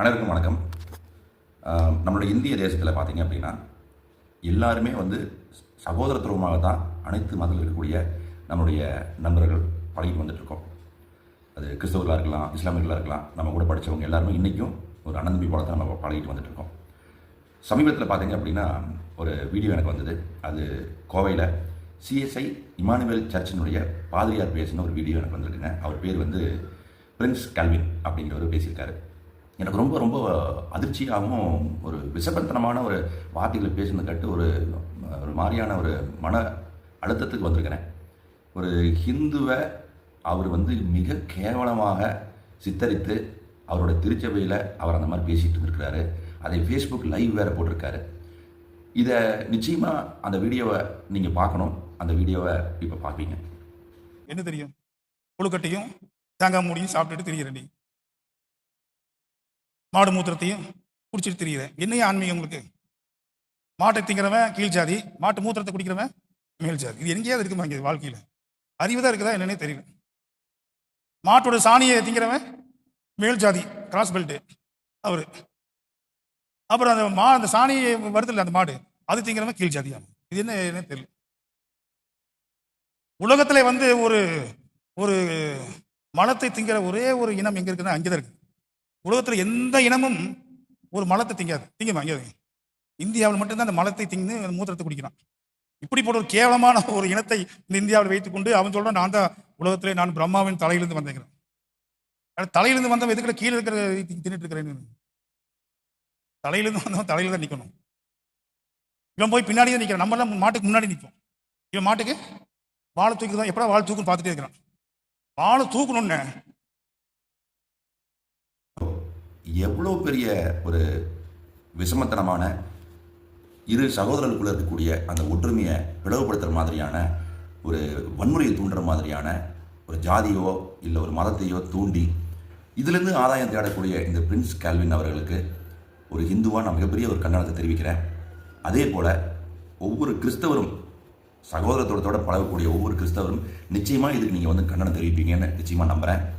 அனைவருக்கும் வணக்கம். நம்மளோட நம்மளுடைய இந்திய தேசத்தில் பார்த்தீங்க அப்படின்னா எல்லாருமே வந்து சகோதரத்துவமாக தான் அனைத்து மதத்தில் இருக்கக்கூடிய நம்மளுடைய நண்பர்கள் பழகிட்டு வந்துட்டுருக்கோம். அது கிறிஸ்தவர்களாக இருக்கலாம் இஸ்லாமியர்களாக இருக்கலாம் நம்ம கூட படித்தவங்க எல்லாருமே இன்றைக்கும் ஒரு அனந்தம்பி போல தான் நம்ம பழகிட்டு வந்துட்டுருக்கோம். சமீபத்தில் பார்த்தீங்க அப்படின்னா ஒரு வீடியோ எனக்கு வந்தது. அது கோவையில் சிஎஸ்ஐ இமானுவேல் சர்ச்சினுடைய பாதிரியார் பேசின ஒரு வீடியோ எனக்கு வந்திருக்குங்க. அவர் பேர் வந்து பிரின்ஸ் கல்வின் அப்படிங்கிறவர் பேசியிருக்காரு. எனக்கு ரொம்ப ரொம்ப அதிர்ச்சியாகவும் ஒரு விஷபந்தனமான ஒரு வார்த்தைகளை பேசுனது கேட்டு ஒரு ஒரு மாதிரியான ஒரு மன அழுத்தத்துக்கு வந்திருக்கிறேன். ஒரு ஹிந்துவை அவர் வந்து மிக கேவலமாக சித்தரித்து அவரோட திருச்சபையில் அவர் அந்த மாதிரி பேசிகிட்டு இருந்திருக்கிறாரு. அதை ஃபேஸ்புக் லைவ் வேறு போட்டிருக்காரு. இதை நிச்சயமாக அந்த வீடியோவை நீங்கள் பார்க்கணும். அந்த வீடியோவை இப்போ பார்ப்பீங்க. என்ன தெரியும்? புழுக்கட்டையும் தேங்காய் மூடியும் சாப்பிட்டுட்டு திரியிற நீ மாடு மூத்திரத்தையும் குடிச்சிட்டு திரியிற. என்னைய ஆன்மீகம் உங்களுக்கு? மாட்டை திங்கிறவன் கீழ் ஜாதி மாட்டு மூத்திரத்தை குடிக்கிறவன் மேல் ஜாதி. இது எங்கேயாவது இருக்குமா இங்கே வாழ்க்கையில்? அறிவு தான் இருக்குதா என்னன்னே தெரியல. மாட்டோட சாணியை திங்கிறவன் மேல் ஜாதி கிராஸ் பெல்ட்டு அவரு. அப்புறம் அந்த மா அந்த சாணியை வருதில்ல அந்த மாடு அது திங்கிறவன் கீழ் ஜாதியா இது என்ன என்ன தெரியல. உலகத்தில் வந்து ஒரு ஒரு மலத்தை திங்கிற ஒரே ஒரு இனம் எங்கே இருக்குன்னா அங்கேதான் இருக்கு. உலகத்தில் எந்த இனமும் ஒரு மலத்தை திங்காது. திங்குமா? இங்கே இந்தியாவில் மட்டும்தான் அந்த மலத்தை திங்கு அந்த மூத்திரத்தை குடிக்கிறான். இப்படிப்பட்ட ஒரு கேவலமான ஒரு இனத்தை இந்த இந்தியாவில் வைத்துக்கொண்டு அவன் சொல்றான் நான் தான் உலகத்திலே நான் பிரம்மாவின் தலையிலிருந்து வந்தேங்கிறேன் தலையிலிருந்து வந்தவன் எதுக்கு கீழே இருக்கிற தின்னுட்டு இருக்கிறேன் தலையிலிருந்து வந்தவன் தலையில தான் நிற்கணும் இவன் போய் பின்னாடி தான் நிற்கிறான் நம்மளாம் மாட்டுக்கு முன்னாடி நிற்போம் இவன் மாட்டுக்கு வாழை தூக்கி தான் எப்படா வாழை தூக்குன்னு பார்த்துட்டே இருக்கிறான். வாழை தூக்கணும்னு எவ்வளோ பெரிய ஒரு விஷமத்தனமான இரு சகோதரர்களுக்குள்ள இருக்கக்கூடிய அந்த ஒற்றுமையை பிளவுபடுத்துகிற மாதிரியான ஒரு வன்முறையை தூண்டுற மாதிரியான ஒரு ஜாதியோ இல்லை ஒரு மதத்தையோ தூண்டி இதிலிருந்து ஆதாயம் தேடக்கூடிய இந்த பிரின்ஸ் கால்வின் அவர்களுக்கு ஒரு ஹிந்துவாக நான் மிகப்பெரிய ஒரு கண்டனத்தை தெரிவிக்கிறேன். அதே போல் ஒவ்வொரு கிறிஸ்தவரும் சகோதரத்தோட பழகக்கூடிய ஒவ்வொரு கிறிஸ்தவரும் நிச்சயமாக இதுக்கு நீங்கள் வந்து கண்டனம் தெரிவிப்பீங்கன்னு நிச்சயமாக நம்புகிறேன்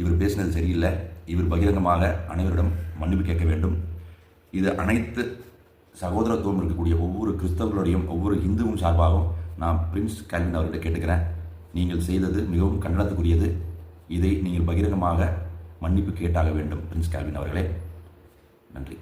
இவர் பேசினது சரியில்லை. இவர் பகிரங்கமாக அனைவரிடம் மன்னிப்பு கேட்க வேண்டும். இது அனைத்து சகோதரத்துவம் இருக்கக்கூடிய ஒவ்வொரு கிறிஸ்தவர்களுடையும் ஒவ்வொரு இந்துவும் சார்பாகவும் நான் பிரின்ஸ் கல்வின் அவர்கிட்ட கேட்டுக்கிறேன். நீங்கள் செய்தது மிகவும் கண்டனத்துக்குரியது. இதை நீங்கள் பகிரங்கமாக மன்னிப்பு கேட்டாக வேண்டும் பிரின்ஸ் கேல்வின் அவர்களே. நன்றி.